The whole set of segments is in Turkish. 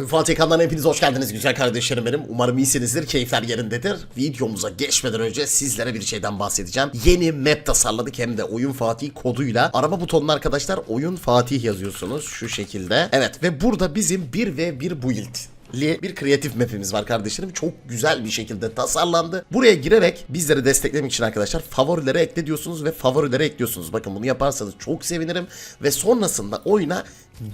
Oyun Fatih kanalına hepiniz hoş geldiniz güzel kardeşlerim benim. Umarım iyisinizdir, keyifler yerindedir. Videomuza geçmeden önce sizlere bir şeyden bahsedeceğim. Yeni map tasarladık hem de Oyun Fatih koduyla. Arama butonuna arkadaşlar Oyun Fatih yazıyorsunuz şu şekilde. Evet ve burada bizim 1 ve 1 build bir kreatif map'imiz var kardeşlerim. Çok güzel bir şekilde tasarlandı. Buraya girerek bizleri desteklemek için arkadaşlar favorilere ekle diyorsunuz ve favorilere ekliyorsunuz. Bakın bunu yaparsanız çok sevinirim ve sonrasında oyuna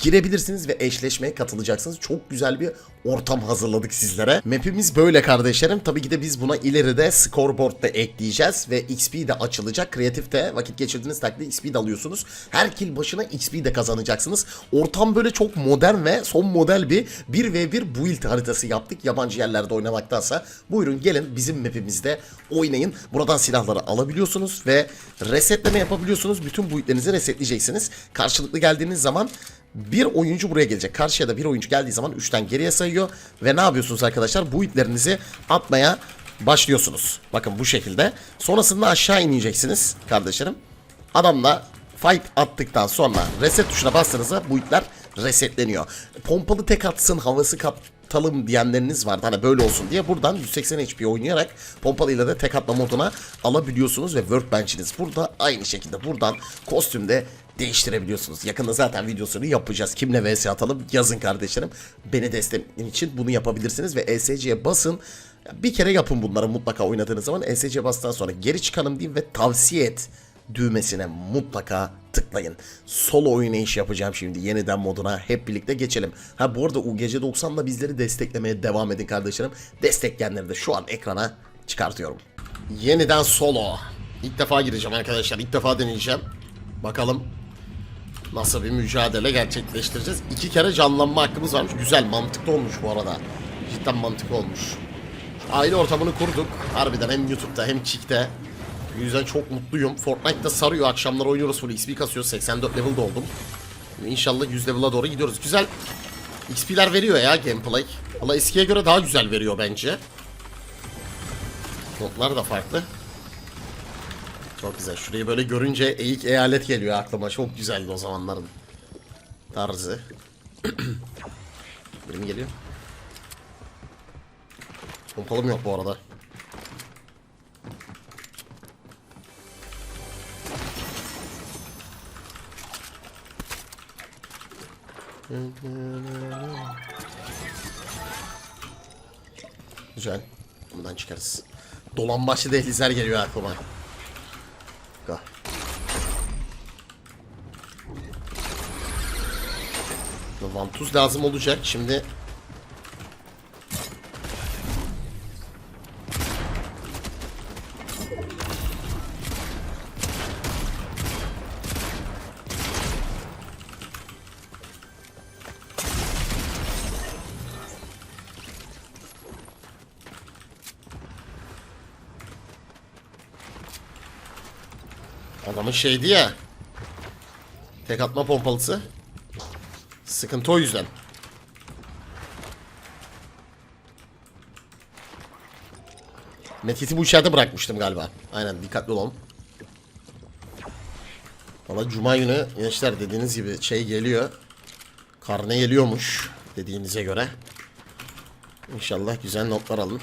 girebilirsiniz ve eşleşmeye katılacaksınız. Çok güzel bir ortam hazırladık sizlere. Map'imiz böyle kardeşlerim. Tabii ki de biz buna ileride scoreboard da ekleyeceğiz ve XP de açılacak. Kreatifte vakit geçirdiğiniz takdirde XP de alıyorsunuz. Her kill başına XP de kazanacaksınız. Ortam böyle çok modern ve son model bir 1v1 build haritası yaptık. Yabancı yerlerde oynamaktansa buyurun gelin bizim map'imizde oynayın. Buradan silahları alabiliyorsunuz ve resetleme yapabiliyorsunuz. Bütün buildlerinizi resetleyeceksiniz. Karşılıklı geldiğiniz zaman bir oyuncu buraya gelecek. Karşıya da bir oyuncu geldiği zaman 3'ten geriye sayıyor. Ve ne yapıyorsunuz arkadaşlar? Bu iplerinizi atmaya başlıyorsunuz. Bakın bu şekilde. Sonrasında aşağı ineceksiniz kardeşlerim. Adamla fight attıktan sonra reset tuşuna bastığınızda bu ipler resetleniyor. Pompalı tek atsın havası kaptalım diyenleriniz vardı. Hani böyle olsun diye buradan 180 HP oynayarak pompalıyla da tek atma moduna alabiliyorsunuz ve workbench'iniz burada aynı şekilde buradan kostümde değiştirebiliyorsunuz. Yakında zaten videosunu yapacağız. Kimle vs atalım yazın kardeşlerim. Beni desteklemek için bunu yapabilirsiniz ve ESC'ye basın. Bir kere yapın bunları mutlaka oynadığınız zaman. ESC bastıktan sonra geri çıkalım diyeyim ve tavsiye et düğmesine mutlaka tıklayın. Solo oynayış yapacağım şimdi yeniden moduna. Hep birlikte geçelim. Ha bu arada UGC 90'la bizleri desteklemeye devam edin kardeşlerim. Destekleyenleri de şu an ekrana çıkartıyorum. Yeniden solo. İlk defa gireceğim arkadaşlar. İlk defa deneyeceğim. Bakalım nasıl bir mücadele gerçekleştireceğiz. İki kere canlanma hakkımız varmış. Güzel mantıklı olmuş bu arada. Cidden mantıklı olmuş. Aile ortamını kurduk. Harbiden hem YouTube'da hem Kick'te. Bu yüzden çok mutluyum. Fortnite'da sarıyor. Akşamlar oynuyoruz full XP kasıyoruz. 84 level'da oldum. İnşallah 100 level'a doğru gidiyoruz. Güzel XP'ler veriyor ya gameplay. Valla eskiye göre daha güzel veriyor bence. Notlar da farklı. Çok güzel. Şurayı böyle görünce eğik eyalet geliyor aklıma. Çok güzeldi o zamanların tarzı. Biri mi geliyor? Pompalım yok bu arada. Güzel. Buradan çıkarız. Dolambaçlı dehlizler geliyor aklıma. Go. Vantuz lazım olacak. Şimdi Adamın şeydi ya. Tek atma pompalısı. Sıkıntı o yüzden. Metkit'i bu içeride bırakmıştım galiba. Aynen dikkatli olalım. Valla cuma günü gençler dediğiniz gibi şey geliyor. Karne geliyormuş dediğinize göre. İnşallah güzel notlar alın.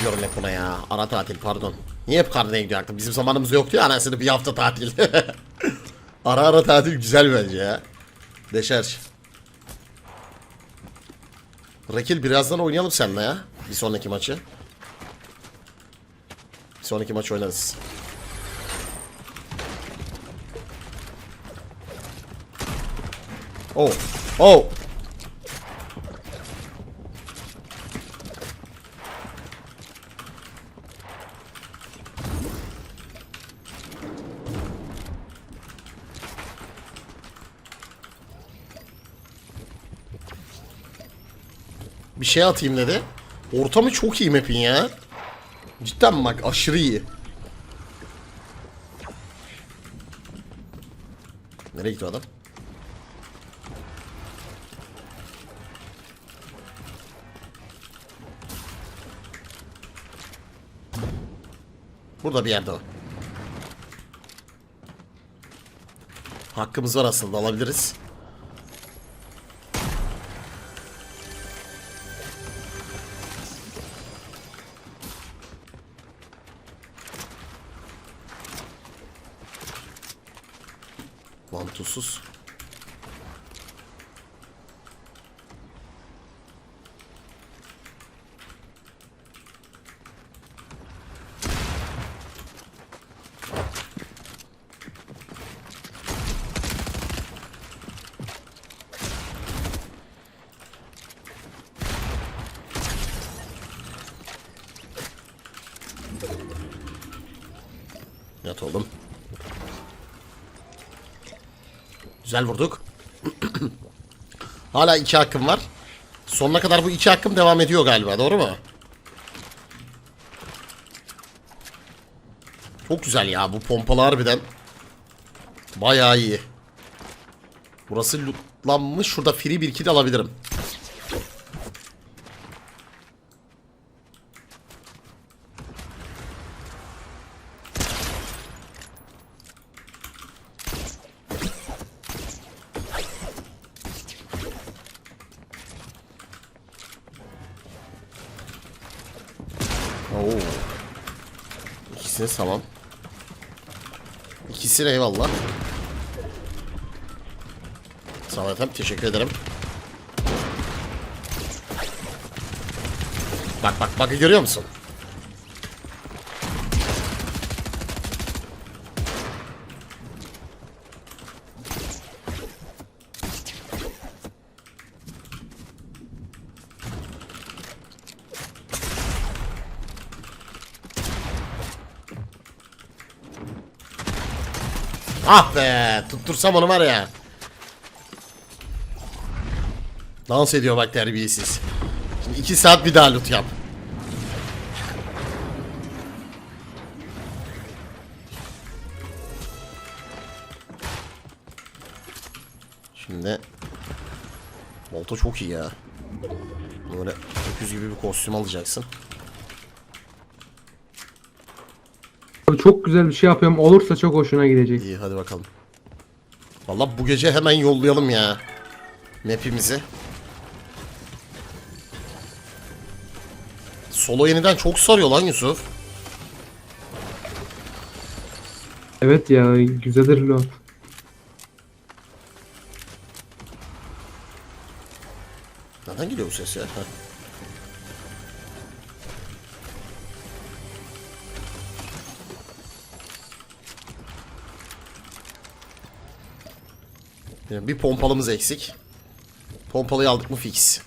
Diyorum hep buna ya. Ara tatil pardon. Niye hep karneye gidiyor? Bizim zamanımız yoktu ya anasını bir hafta tatil. ara ara tatil güzel bence ya. Deşarj. Rekil birazdan oynayalım seninle ya. Bir sonraki maçı. Bir sonraki maç oynarız. Oh. Oh. Bir şey atayım dedi. Ortamı çok iyi map'in ya. Cidden bak aşırı iyi. Nereye gitti adam? Burada bir yerde o. Hakkımız var aslında alabiliriz. Yat oğlum. Güzel vurduk. Hala iki hakkım var. Sonuna kadar bu iki hakkım devam ediyor galiba. Doğru mu? Çok güzel ya. Bu pompalı harbiden. Bayağı iyi. Burası lootlanmış. Şurada free bir kill alabilirim. Tamam. İkisini eyvallah. Sağ efendim. Teşekkür ederim. Bak bak bak görüyor musun? Ah be tuttursam onu var ya. Dans ediyor bak terbiyesiz. Şimdi iki saat bir daha loot yap. Şimdi Volta çok iyi ya. Böyle öküz gibi bir kostüm alacaksın. Abi çok güzel bir şey yapıyorum. Olursa çok hoşuna gidecek. İyi hadi bakalım. Vallahi bu gece hemen yollayalım ya. Map'imizi. Solo yeniden çok sarıyor lan Yusuf. Evet ya güzeldir lo. Nereden geliyor bu ses ya? Ha. Yani bir pompalımız eksik. Pompalıyı aldık mı fix.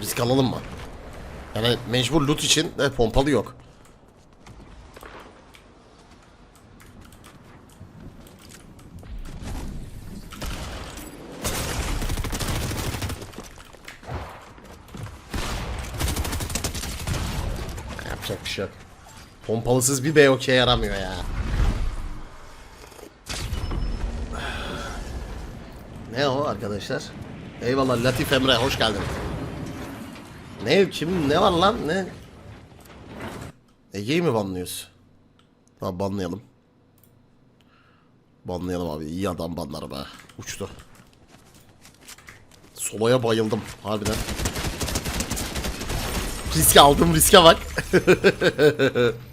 Risk alalım mı? Yani mecbur loot için de pompalı yok. Yapacak bir şey yok. Pompalısız bir BOK yaramıyor ya. Ne o arkadaşlar? Eyvallah Latif Emre hoş geldin. Ne kim ne var lan ne? Ege'yi mi banlıyoruz? Tamam banlayalım. Banlayalım abi iyi adam banlar be. Uçtu. Solo'ya bayıldım harbiden. Riske aldım riske bak.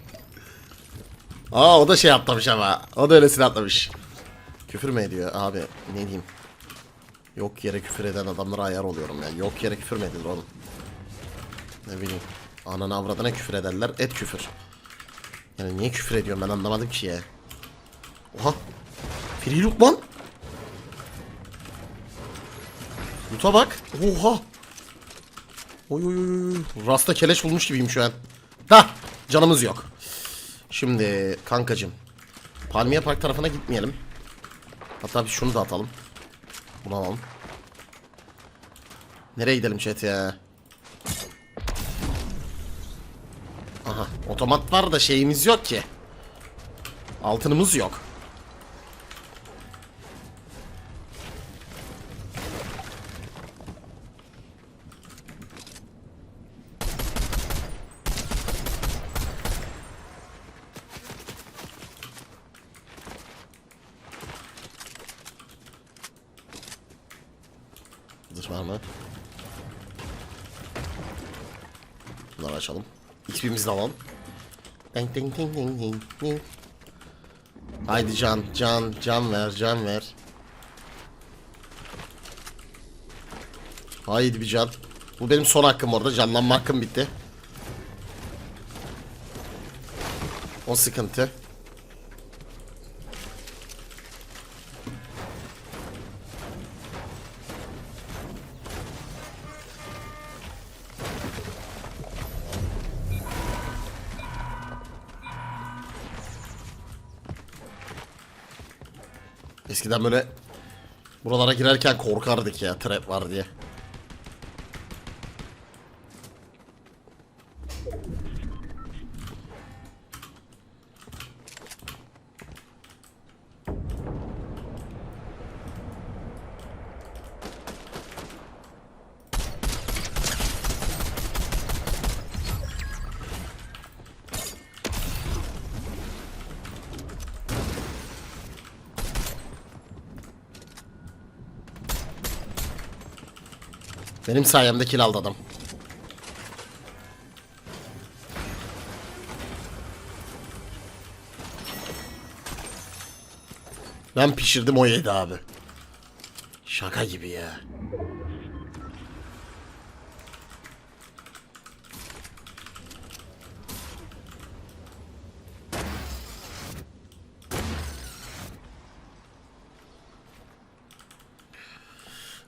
Aa o da şey atlamış ama. O da öylesine atlamış. Küfür mü ediyor abi ne diyeyim. Yok yere küfür eden adamlara ayar oluyorum ya. Yok yere küfür mü edilir oğlum? Ne bileyim. Anana avradına küfür ederler. Et küfür. Yani niye küfür ediyorum ben anlamadım ki ya. Oha. Free loot lan. Bak. Oha. Oy oy. oy. Rasta keleş bulmuş gibiyim şu an. Da canımız yok. Şimdi kankacım. Palmiye Park tarafına gitmeyelim. Hatta bir şunu da atalım. Bunu alalım. Nereye gidelim chat ya? Aha otomat var da şeyimiz yok ki. Altınımız yok. Bunları açalım. XP'mizi de alalım. Ding ding ding ding ding ding. Haydi can, can, can ver, can ver. Haydi bir can. Bu benim son hakkım orada. Canlanma hakkım bitti. O sıkıntı. Eskiden böyle buralara girerken korkardık ya trap var diye. Benim sayemde kill aldı. Ben pişirdim o yedi abi. Şaka gibi ya.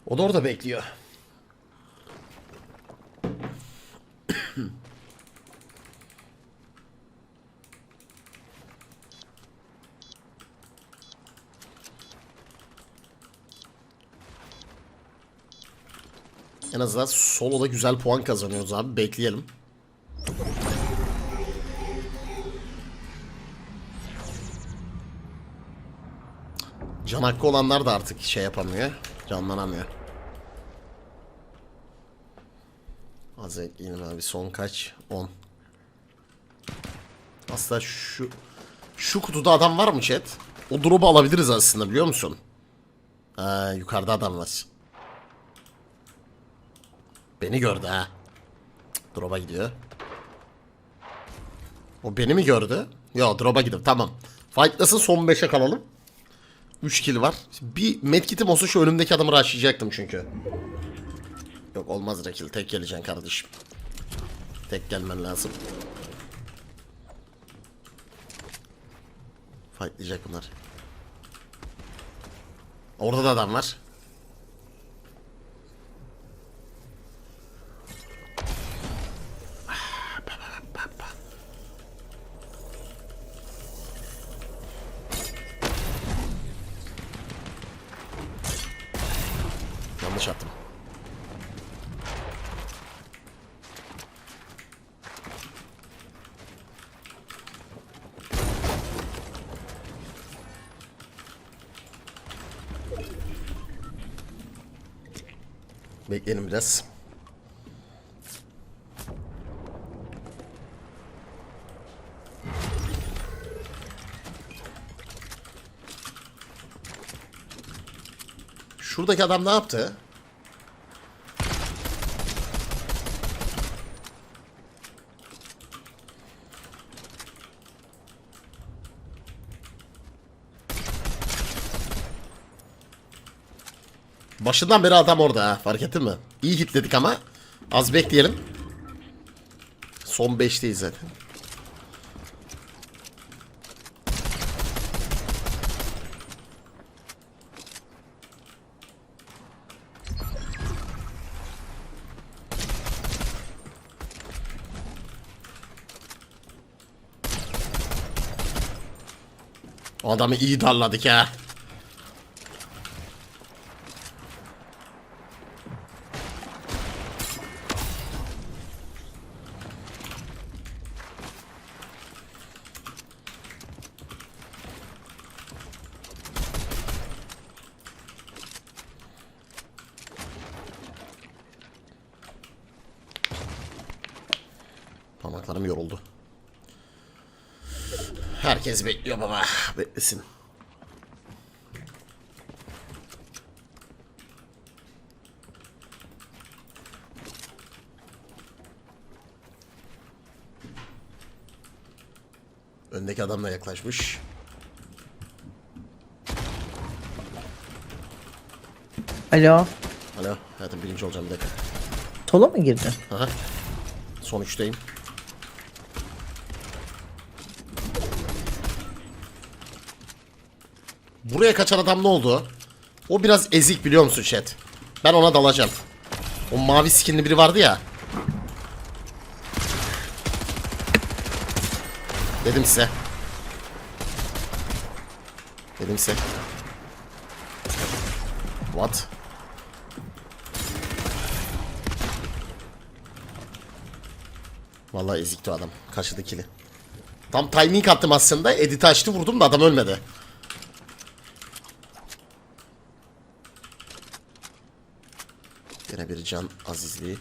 O da orada bekliyor. En azından soloda güzel puan kazanıyoruz abi. Bekleyelim. Can hakkı olanlar da artık şey yapamıyor. Canlanamıyor. Az ekleyelim abi. Son kaç? 10. Aslında şu şu kutuda adam var mı chat? O drop'u alabiliriz aslında biliyor musun? Ha, yukarıda adam var. Beni gördü ha. Cık, Drop'a gidiyor. O beni mi gördü? Yo drop'a gidiyor. Tamam. Fightlasın son 5'e kalalım. 3 kill var. Bir medkitim olsa şu önümdeki adamı rushlayacaktım çünkü. Yok olmaz Rekil. Tek geleceksin kardeşim. Tek gelmen lazım. Fightlayacak bunlar. Orada da adam var. Yanlış attım. Bekleyelim biraz. Şuradaki adam ne yaptı? Başından beri adam orada ha. Fark ettin mi? İyi hitledik ama. Az bekleyelim. Son 5'teyiz zaten. Adamı iyi darladık ha. Herkes bekliyor baba. Beklesin. Öndeki adam da yaklaşmış. Alo. Alo. Hayatım birinci olacağım bir dakika. Sola mı girdin? Aha. Sonuçtayım. Buraya kaçan adam ne oldu? O biraz ezik biliyor musun chat? Ben ona dalacağım. O mavi skinli biri vardı ya. Dedim size. Dedim size. What? Vallahi ezikti adam. Kaçırdı kili. Tam timing attım aslında. Edit açtı vurdum da adam ölmedi. Yine bir can azizliği.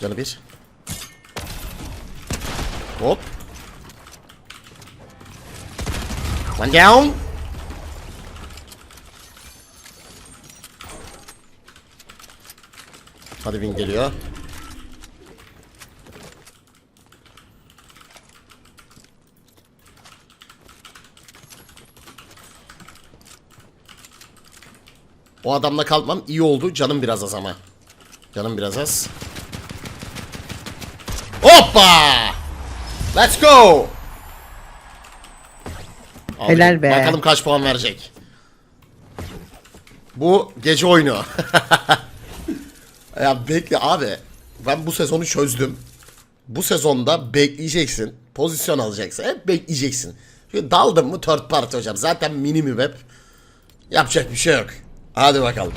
Canı bir. Hop. One down. Hadi win geliyor. O adamla kalmam iyi oldu. Canım biraz az ama. Canım biraz az. Hoppa! Let's go! Abi, Helal be. Bakalım kaç puan verecek. Bu gece oyunu. ya bekle abi. Ben bu sezonu çözdüm. Bu sezonda bekleyeceksin. Pozisyon alacaksın. Hep bekleyeceksin. Çünkü daldım mı third party hocam. Zaten mini mi web. Yapacak bir şey yok. Hadi bakalım.